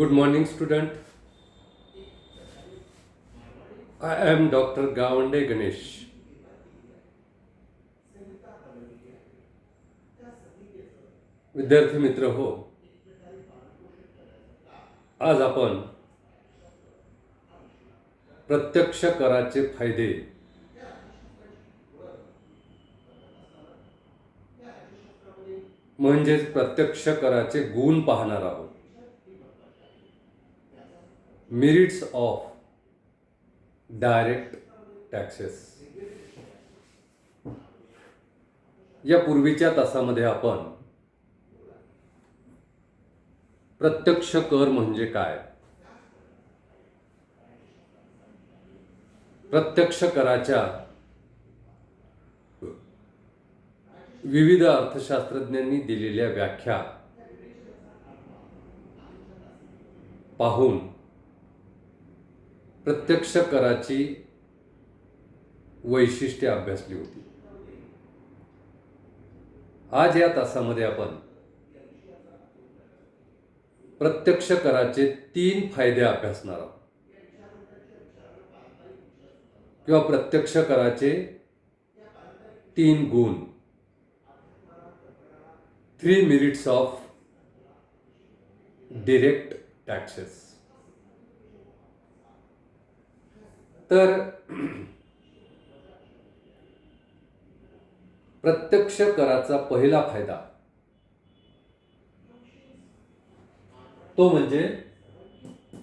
Good morning, student. I am Dr. Gawande Ganesh. विद्यार्थी मित्र हो आज आपण प्रत्यक्ष कराचे फायदे म्हणजेच प्रत्यक्ष कराचे गुण पाहणार आहोत मेरिट्स ऑफ डायरेक्ट टॅक्सेस. या पूर्वीच्या तासामध्ये आपण प्रत्यक्ष कर म्हणजे काय? प्रत्यक्ष कराच्या विविध अर्थशास्त्रज्ञांनी दिलेल्या व्याख्या पाहून प्रत्यक्ष कराची वैशिष्ट्ये अभ्यासली होती. आज या तासामध्ये आपण प्रत्यक्ष कराचे तीन फायदे अभ्यासणार आहोत. किंवा प्रत्यक्ष कराचे तीन गुण. Three merits of direct taxes तर प्रत्यक्ष कराचा पहिला फायदा तो म्हणजे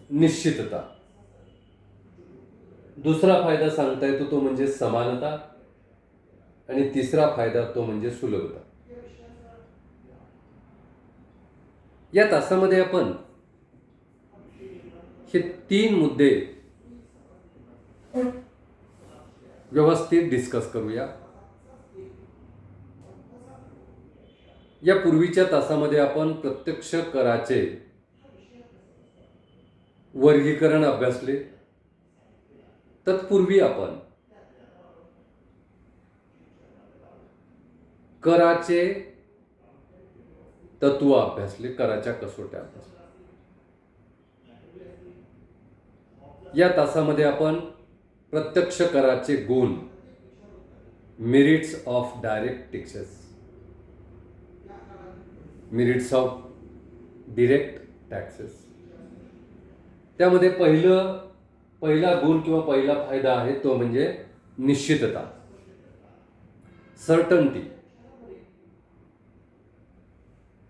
निश्चितता. दुसरा फायदा सांगता येतो तो म्हणजे समानता आणि तिसरा फायदा तो म्हणजे सुलभता. या तासामध्ये आपण हे तीन मुद्दे व्यवस्थित डिस्कस करूया. या पूर्वीच्या तासामध्ये आपण प्रत्यक्ष कराचे वर्गीकरण अभ्यासले. तत्पूर्वी आपण कराचे तत्व अभ्यासले कराच्या कसोट्या अभ्यासल्या या तासामध्ये आपण प्रत्यक्ष कराचे गुण. Merits of direct taxes merits of direct taxes त्यामध्ये पहिलं पहिला गुण किंवा पहिला फायदा आहे तो म्हणजे निश्चितता. सर्टन्टी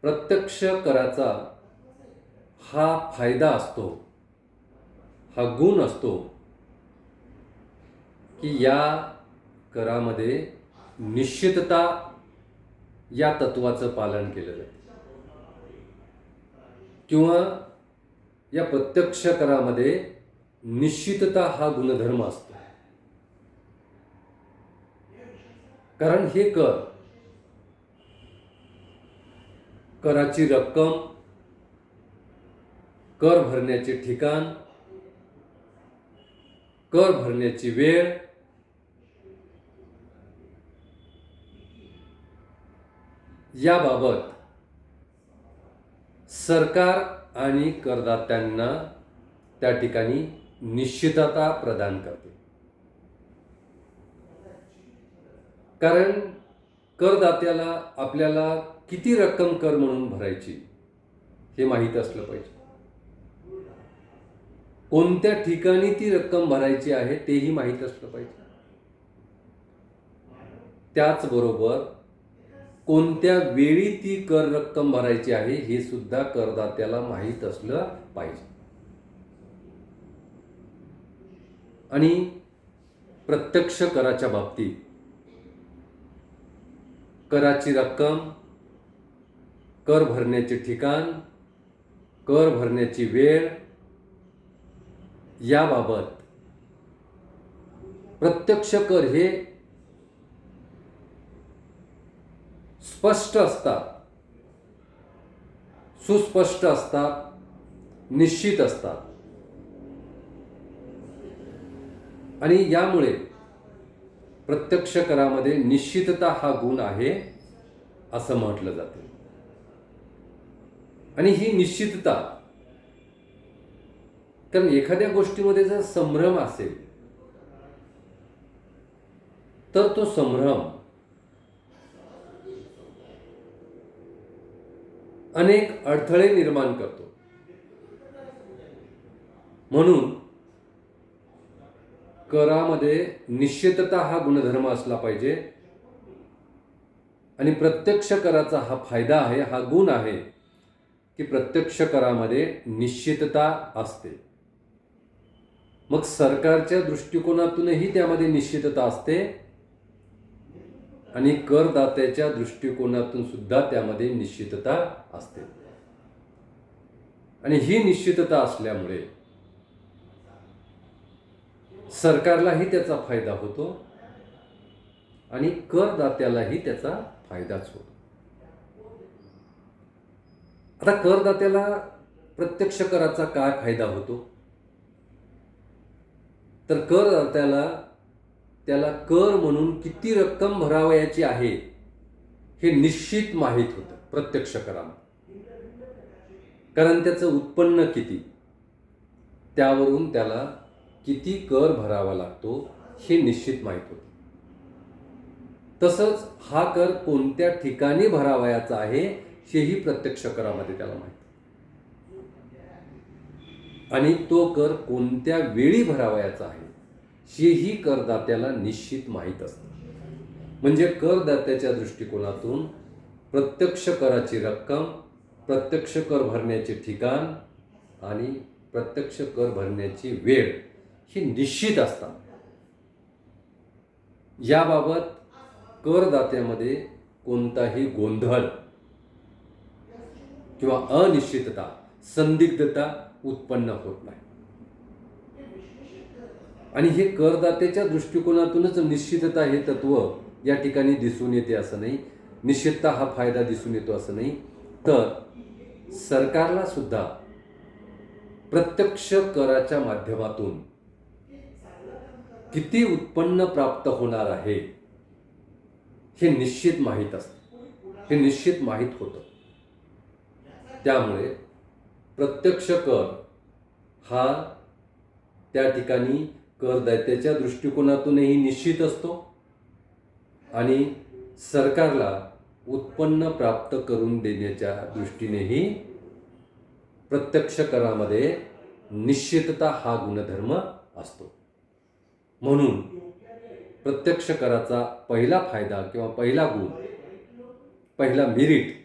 प्रत्यक्ष कराचा हा फायदा असतो हा गुण असतो की या करामध्ये निश्चितता या तत्वाचं पालन केलं जातं किंवा या प्रत्यक्ष करामध्ये निश्चितता हा गुणधर्म असतो. कारण हे कर कराची रक्कम कर भरण्याचे ठिकाण कर भरण्याची वेळ याबाबत सरकार आणि करदात्यांना त्या ठिकाणी निश्चितता प्रदान करते. कारण करदात्याला आपल्याला किती रक्कम कर म्हणून भरायची हे माहीत असलं पाहिजे. कोणत्या ठिकाणी ती रक्कम भरायची आहे तेही माहीत असलं पाहिजे. त्याचबरोबर कोणत्या वेळी ती कर रक्कम भरायची आहे हे सुद्धा करदात्याला माहीत असलं पाहिजे. आणि प्रत्यक्ष कराच्या बाबतीत कराची रक्कम कर भरण्याचे ठिकाण कर भरण्याची वेळ याबाबत प्रत्यक्ष कर हे स्पष्ट असतात. सुस्पष्ट असतात. निश्चित असतात. आणि यामुळे प्रत्यक्ष करामध्ये निश्चितता हा गुण आहे असं म्हटलं जातं. आणि ही निश्चितता कारण एखाद्या गोष्टीमध्ये जर संभ्रम असेल तर तो संभ्रम अनेक अडथळे निर्माण करतो. म्हणून करामध्ये निश्चितता हा गुणधर्म असला पाहिजे. आणि प्रत्यक्ष कराचा हा फायदा आहे हा गुण आहे की प्रत्यक्ष करामध्ये निश्चितता असते. मग सरकारच्या दृष्टिकोनातूनही त्यामध्ये निश्चितता असते. आणि करदात्याच्या दृष्टिकोनातून सुद्धा त्यामध्ये निश्चितता असते. आणि ही निश्चितता असल्यामुळे सरकारलाही त्याचा फायदा होतो आणि करदात्यालाही त्याचा फायदाच होतो. आता करदात्याला प्रत्यक्ष कराचा काय फायदा होतो? तर करदात्याला त्याला कर म्हणून किती रक्कम भरावयाची आहे हे निश्चित माहीत होतं प्रत्यक्ष करामध्ये कारण त्याचं उत्पन्न किती? त्यावरून त्याला किती कर भरावा लागतो हे निश्चित माहीत होतं. तसंच हा कर कोणत्या ठिकाणी भरावयाचा आहे हेही प्रत्यक्ष करामध्ये त्याला माहिती. आणि तो कर कोणत्या वेळी भरावयाचा आहे हेही करदात्याला निश्चित माहीत असतं. म्हणजे करदात्याच्या दृष्टिकोनातून प्रत्यक्ष कराची रक्कम प्रत्यक्ष कर भरण्याचे ठिकाण आणि प्रत्यक्ष कर भरण्याची वेळ ही निश्चित असतात. याबाबत करदात्यामध्ये कोणताही गोंधळ किंवा अनिश्चितता संदिग्धता उत्पन्न होत नाही. आणि हे करदात्याच्या दृष्टिकोनातूनच निश्चितता हे तत्व या ठिकाणी दिसून येते असं नाही. निश्चितता हा फायदा दिसून येतो असं नाही. तर सरकारला सुद्धा प्रत्यक्ष कराच्या माध्यमातून किती उत्पन्न प्राप्त होणार आहे हे निश्चित माहीत असतं. हे निश्चित माहीत होतं. त्यामुळे प्रत्यक्ष कर हा त्या ठिकाणी करदात्याच्या दृष्टिकोनातूनही निश्चित असतो आणि सरकारला उत्पन्न प्राप्त करून देण्याच्या दृष्टीनेही प्रत्यक्ष करामध्ये निश्चितता हा गुणधर्म असतो. म्हणून प्रत्यक्ष कराचा पहिला फायदा किंवा पहिला गुण पहिला मेरिट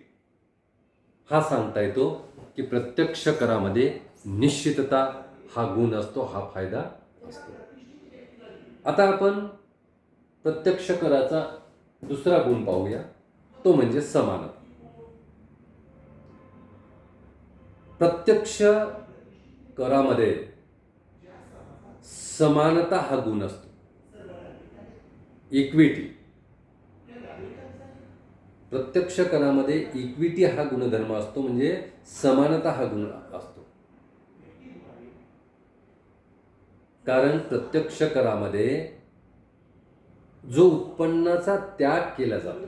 हा सांगता येतो की प्रत्यक्ष करामध्ये निश्चितता हा गुण असतो हा फायदा असतो. आता आपण प्रत्यक्ष कराचा दुसरा गुण पाहूया. तो म्हणजे समानता. प्रत्यक्ष करामध्ये समानता हा गुण असतो. इक्विटी प्रत्यक्ष करामध्ये इक्विटी हा गुणधर्म असतो म्हणजे समानता हा गुण असतो. कारण प्रत्यक्ष करामध्ये जो उत्पन्नाचा त्याग केला जातो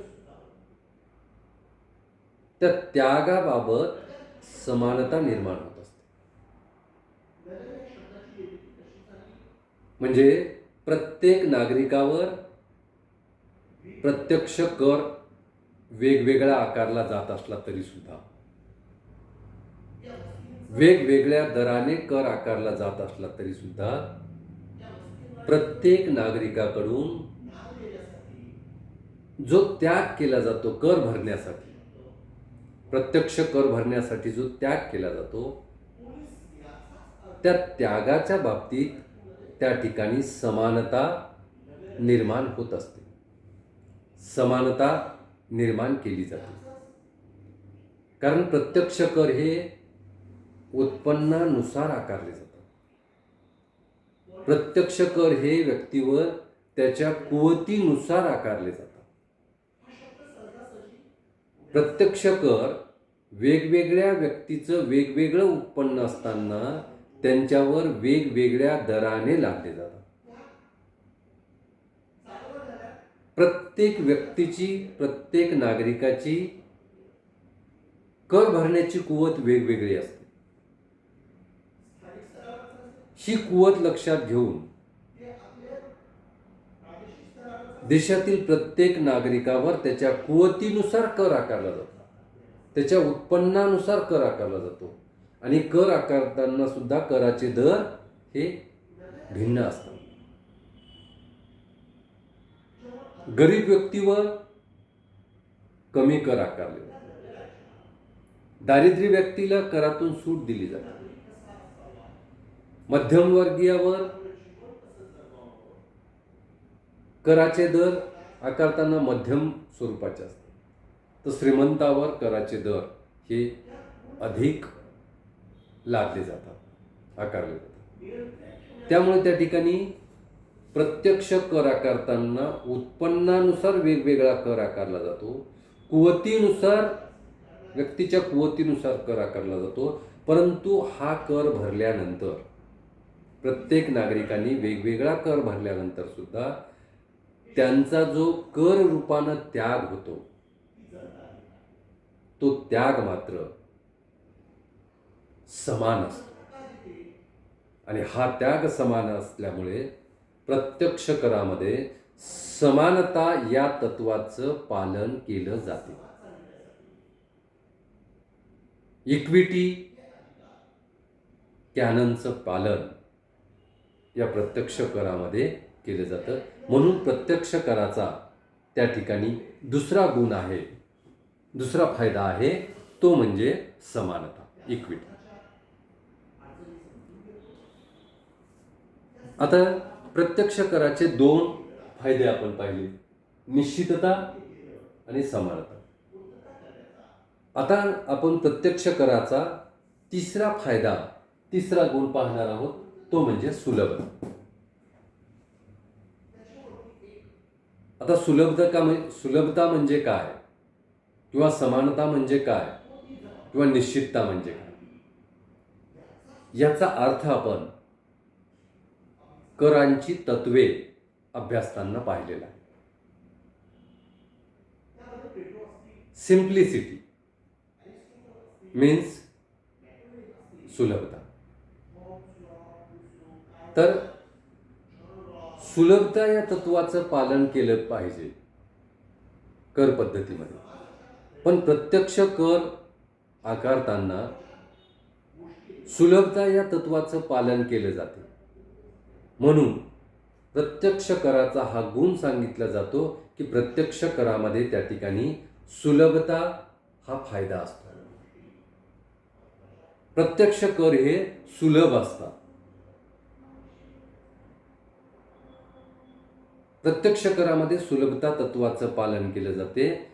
त्या त्यागाबाबत समानता निर्माण होत असते. म्हणजे प्रत्येक नागरिकावर प्रत्यक्ष कर वेगवेगळा आकारला जात असला तरी सुद्धा वेगवेगळ्या दराने कर आकारला जात असला तरी सुद्धा प्रत्येक नागरिकाकडून जो त्याग केला जातो कर भरण्यासाठी प्रत्यक्ष कर भरण्यासाठी जो त्याग केला जातो त्या त्यागाच्या बाबतीत त्या ठिकाणी समानता निर्माण होत असते. समानता निर्माण केली जाते. कारण प्रत्यक्ष कर हे उत्पन्नानुसार आकारले जाते. प्रत्यक्ष कर हे व्यक्तीवर त्याच्या कुवतीनुसार आकारले जातात. प्रत्यक्ष कर वेगवेगळ्या व्यक्तीचं वेगवेगळं उत्पन्न असताना त्यांच्यावर वेगवेगळ्या दराने लादले जातात. प्रत्येक व्यक्तीची प्रत्येक नागरिकाची कर भरण्याची कुवत वेगवेगळी असते. ही कुवत लक्षात घेऊन देशातील प्रत्येक नागरिकावर त्याच्या कुवतीनुसार कर आकारला जातो. त्याच्या उत्पन्नानुसार कर आकारला जातो. आणि कर आकारताना सुद्धा कराचे दर हे भिन्न असतात. गरीब व्यक्तीवर कमी कर आकारले दारिद्र्य व्यक्तीला करातून सूट दिली जाते. मध्यमवर्गीयावर कराचे दर आकारताना मध्यम स्वरूपाचे असतात तर श्रीमंतावर कराचे दर हे अधिक लादले जातात आकारले जातात. त्यामुळे त्या ठिकाणी प्रत्यक्ष कर आकारताना उत्पन्नानुसार वेगवेगळा कर आकारला जातो. कुवतीनुसार व्यक्तीच्या कुवतीनुसार कर आकारला जातो. परंतु हा कर भरल्यानंतर प्रत्येक नागरिकांनी वेगवेगळा कर भरल्यानंतर सुद्धा त्यांचा जो कर रूपानं त्याग होतो तो त्याग मात्र समान असतो. आणि हा त्याग समान असल्यामुळे प्रत्यक्ष करामध्ये समानता या तत्वाचं पालन केलं जाते. इक्विटी कॅननचं पालन या प्रत्यक्ष करामध्ये केलं जातं. म्हणून प्रत्यक्ष कराचा त्या ठिकाणी दुसरा गुण आहे दुसरा फायदा आहे तो म्हणजे समानता इक्विटी आता प्रत्यक्ष कराचे दोन फायदे आपण पाहिले. निश्चितता आणि समानता. आता आपण प्रत्यक्ष कराचा तिसरा फायदा तिसरा गुण पाहणार आहोत. तो म्हणजे सुलभ. आता सुलभता का म्हणजे सुलभता म्हणजे काय? किंवा समानता म्हणजे काय? किंवा निश्चितता म्हणजे काय? याचा अर्थ आपण करांची तत्वे अभ्यासताना पाहिलेला आहे. सिम्प्लिसिटी मीन्स सुलभता. तर सुलभता या तत्वाचं पालन केलं पाहिजे. कर पद्धतीमध्ये. पण प्रत्यक्ष कर आकारताना सुलभता या तत्वाचं पालन केलं जाते. म्हणून प्रत्यक्ष कराचा हा गुण सांगितला जातो की प्रत्यक्ष करामध्ये त्या ठिकाणी सुलभता हा फायदा असतो. प्रत्यक्ष कर हे सुलभ असतात. प्रत्यक्ष करामध्ये सुलभता तत्वाचं पालन केलं जाते.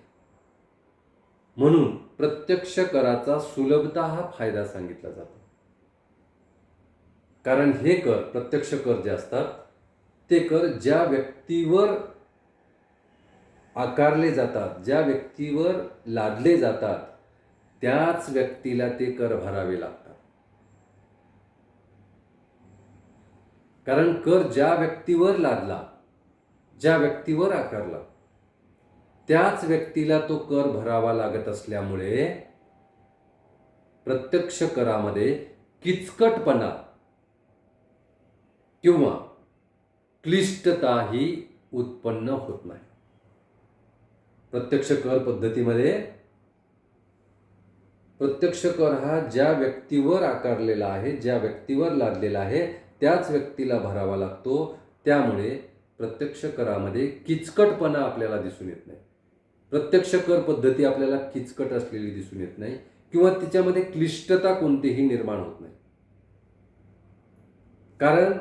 म्हणून प्रत्यक्ष कराचा सुलभता हा फायदा सांगितला जातो. कारण हे कर प्रत्यक्ष कर जे असतात ते कर ज्या व्यक्तीवर आकारले जातात ज्या व्यक्तीवर लादले जातात त्याच व्यक्तीला ते कर भरावे लागतात. कारण कर ज्या व्यक्तीवर लादला ज्या व्यक्तीवर आकारला त्याच व्यक्तीला तो कर भरावा लागत असल्यामुळे प्रत्यक्ष करामध्ये किचकटपणा किंवा क्लिष्टता ही उत्पन्न होत नाही. प्रत्यक्ष कर पद्धतीमध्ये प्रत्यक्ष कर हा ज्या व्यक्तीवर आकारलेला आहे ज्या व्यक्तीवर लादलेला आहे त्याच व्यक्तीला भरावा लागतो. त्यामुळे प्रत्यक्ष करामध्ये किचकटपणा आपल्याला दिसून येत नाही. प्रत्यक्ष कर पद्धती आपल्याला किचकट असलेली दिसून येत नाही किंवा तिच्यामध्ये क्लिष्टता कोणतीही निर्माण होत नाही. कारण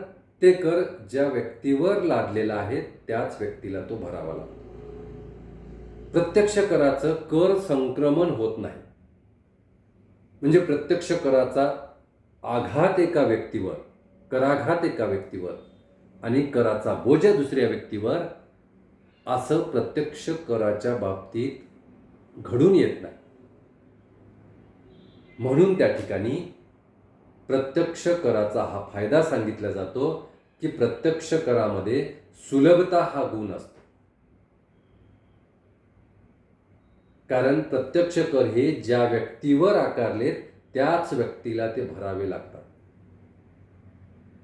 ते कर ज्या व्यक्तीवर लादलेला आहे त्याच व्यक्तीला तो भरावा लागतो. प्रत्यक्ष कराचं कर संक्रमण होत नाही. म्हणजे प्रत्यक्ष कराचा आघात एका व्यक्तीवर कराघात एका व्यक्तीवर आणि कराचा बोज दुसऱ्या व्यक्तीवर असं प्रत्यक्ष कराच्या बाबतीत घडून येत नाही. म्हणून त्या ठिकाणी प्रत्यक्ष कराचा हा फायदा सांगितला जातो की प्रत्यक्ष करामध्ये सुलभता हा गुण असतो. कारण प्रत्यक्ष कर हे ज्या व्यक्तीवर आकारलेत त्याच व्यक्तीला ते भरावे लागतात.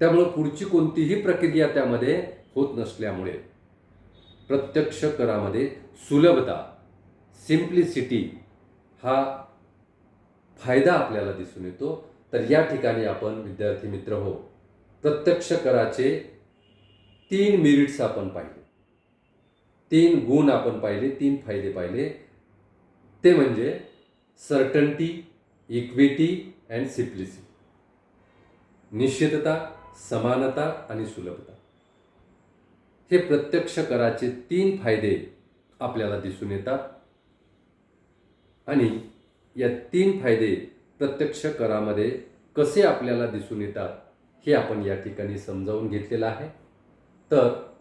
त्यामुळं पुढची कोणतीही प्रक्रिया त्यामध्ये होत नसल्यामुळे प्रत्यक्ष करामध्ये सुलभता सिम्प्लिसिटी हा फायदा आपल्याला दिसून येतो. तर या ठिकाणी आपण विद्यार्थी मित्र हो प्रत्यक्ष कराचे तीन मिरिट्स आपण पाहिले. तीन गुण आपण पाहिले तीन फायदे पाहिले. ते म्हणजे सर्टन्टी इक्विटी अँड सिम्प्लिसिटी निश्चितता समानता आणि सुलभता. हे प्रत्यक्ष कराचे तीन फायदे आपल्याला दिसून येतात. आणि या तीन फायदे प्रत्यक्ष करामध्ये कसे आपल्याला दिसून येतात हे आपण या ठिकाणी समजावून घेतलेलं आहे. तर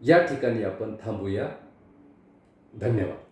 या ठिकाणी आपण थांबूया. धन्यवाद.